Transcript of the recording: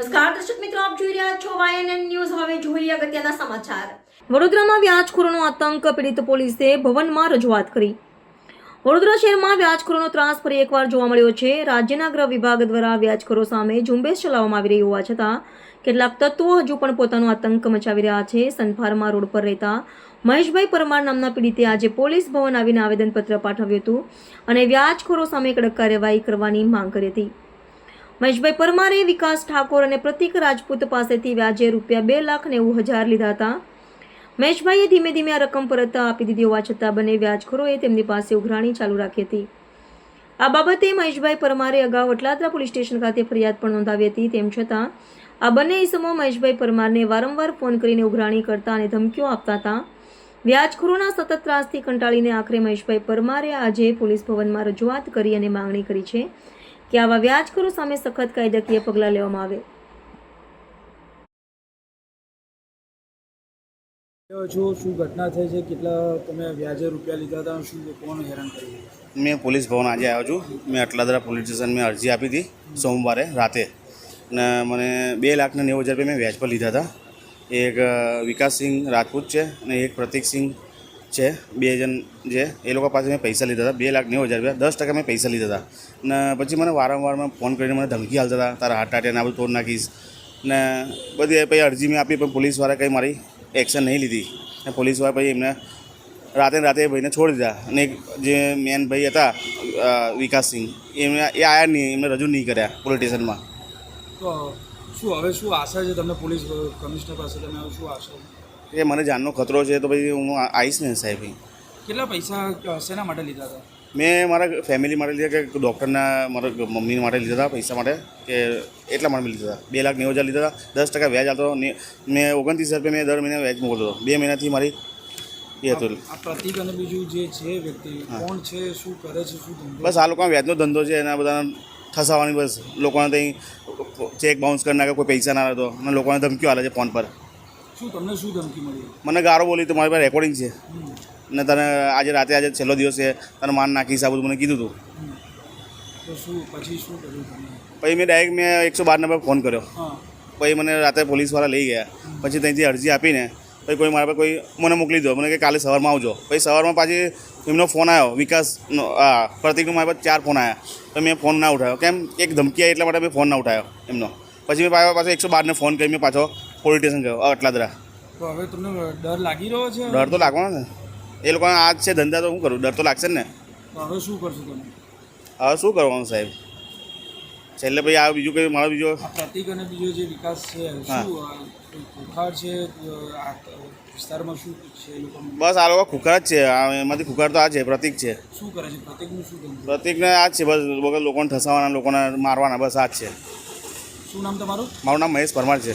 નમસ્કાર, દર્શક મિત્રો, આપ જોઈ રહ્યા છો વાયએનએન ન્યૂઝ હવે જોઈએ અગત્યના સમાચાર. વડોદરામાં વ્યાજખોરોનો આતંક, પીડિત પોલીસે ભવનમાં રજૂઆત કરી. વડોદરા શહેરમાં વ્યાજખોરોનો ત્રાસ ફરી એકવાર જોવા મળ્યો છે. રાજ્યના ગૃહ વિભાગ દ્વારા વ્યાજખોરો સામે ઝુંબેશ ચલાવવામાં આવી રહી હોવા છતાં, કેટલાક તત્વો હજુ પણ પોતાનો આતંક મચાવી રહ્યા છે. સનફારમાં રોડ પર રહેતા મહેશભાઈ પરમાર નામના પીડિતે આજે પોલીસ ભવન આવીને આવેદનપત્ર પાઠવ્યું હતું અને વ્યાજખોરો સામે કડક કાર્યવાહી કરવાની માંગ કરી હતી. મહેશભાઈ પરમારે વિકાસ ઠાકોર અને પ્રતિક રાજપૂત પાસેથી વ્યાજે રૂપિયા બે લાખ નેવું હજાર લીધા હતા. મહેશભાઈએ ધીમે ધીમે આ રકમ પરત આપી દીધી હોવા છતાં બંને વ્યાજખોરોએ તેમની પાસે ઉઘરાણી ચાલુ રાખી હતી. આ બાબતે મહેશભાઈ પરમારે અગાઉ અટલાદરા પોલીસ સ્ટેશન ખાતે ફરિયાદ પણ નોંધાવી હતી. તેમ છતાં, આ બંને ઇસમો મહેશભાઈ પરમારને વારંવાર ફોન કરીને ઉઘરાણી કરતા અને ધમકીઓ આપતા હતા. વ્યાજખોરોના સતત ત્રાસથી કંટાળીને આખરે મહેશભાઈ પરમારે આજે પોલીસ ભવનમાં રજૂઆત કરી અને માંગણી કરી છે. કે આવા વ્યાજખોરો સામે સખત કાયદાકીય પગલાં લેવામાં આવે. જો છો શું ઘટના થઈ છે કેટલા તમે વ્યાજે રૂપિયા લીધા હતા શું કોણ હેરાન કર્યું મેં પોલીસ ભવન આજે આવ્યો છું. મેં અટલાદરા પોલીસ સ્ટેશન મેં અરજી આપી હતી સોમવારે રાતે. અને મને બે લાખને નેવું હજાર રૂપિયા મેં વ્યાજ પર લીધા હતા. એક વિકાસસિંહ રાજપૂત છે અને એક પ્રતિકસિંહ છે, બે જણ જે, એ લોકો પાસે મેં પૈસા લીધા હતા, બે લાખ નેવું હજાર રૂપિયા, દસ ટકા મેં પૈસા લીધા હતા. ને પછી મને વારંવાર મેં ફોન કરીને મને ધમકી હાલતા હતા, તારા હાથ આટે આ બધું તોડ નાખીશ. ને બધી પછી અરજી મેં આપી, પણ પોલીસવાળા કંઈ મારી એક્શન નહીં લીધી. ને પોલીસવાળા પછી એમને રાતે રાતે ભાઈને છોડી દીધા. અને જે મેન ભાઈ હતા વિકાસસિંહ એમને એ આવ્યા નહીં, એમને રજૂ નહીં કર્યા પોલીસ સ્ટેશનમાં તો શું, હવે શું આશા છે તમને પોલીસ કમિશનર પાસે? તમે શું આશા? એ મને જાનનો ખતરો છે તો પછી હું આવીશ ને સાહેબ કેટલા પૈસા શેના માટે લીધા હતા? મેં મારા ફેમિલી માટે લીધા કે ડૉક્ટરના મારા મમ્મી માટે લીધા હતા પૈસા માટે કે એટલા માટે લીધા હતા. બે લાખ નેવું હજાર લીધા હતા દસ ટકા વ્યાજ આવતો મેં ઓગણત્રીસ હજાર રૂપિયા મેં દર મહિને વ્યાજ મોકલતો હતો. બે મહિનાથી મારી એ હતું. પ્રતિક અને બીજું જે છે વ્યક્તિ કોણ છે શું કરે છે શું બસ આ લોકોનો વ્યાજનો ધંધો છે એના બધા ફસાવાની બસ. લોકોને ત્યાં ચેક બાઉન્સ કરી નાખે કોઈ પૈસા ના રહેતો અને લોકોને ધમકીઓ આલે છે ફોન પર. શું તમને શું ધમકી મળી? મને ગારો બોલી તો મારી પાસે રેકોર્ડિંગ છે. ને તને આજે રાતે આજે છેલ્લો દિવસ છે તને માન નાખીશ આ બધું મને કીધું હતું તો શું પછી શું કર્યું તમે? પછી મેં ડાયરેક્ટ મેં એકસો બાર નંબર ફોન કર્યો. હા. પછી મને રાતે પોલીસવાળા લઈ ગયા. પછી ત્યાંથી અરજી આપીને પછી કોઈ મારા પર કોઈ મને મોકલી દો. મને કે કાલે સવારમાં આવજો. પછી સવારમાં પાછી એમનો ફોન આવ્યો વિકાસનો હા પ્રતિકનો મારા પર ચાર ફોન આવ્યા. તો મેં ફોન ના ઉઠાવ્યો. કેમ? એક ધમકી આવી એટલા માટે મેં ફોન ના ઉઠાવ્યો એમનો. પછી મેં પાછો પાછો એકસો બારને ફોન કરી મેં પાછો પોલીસ સ્ટેશન ગયો અટલાદરા તો હવે તમને ડર લાગી રહ્યો છે? ડર તો લાગવાનો ને એ લોકોને આ છે ધંધા તો શું કરું? ડર તો લાગશે ને? હવે શું કરશો તમે? હવે શું કરવાનું સાહેબ? છેલ્લે ભાઈ આ બીજું કંઈ મારો બીજો પ્રતિક અને બીજો જે વિકાસ છે. શું ખુખાર છે? વિસ્તારમાં શું છે બસ આ લોકો ખુખાર જ છે. એમાંથી ખુખાર તો આ છે પ્રતિક છે. શું કરે છે? પ્રતિકનું શું પ્રતિકને આ છે બસ લોકોને ઠસાવાના લોકોને મારવાના બસ આ જ છે. શું નામ તમારું? મારું નામ મહેશ પરમાર છે.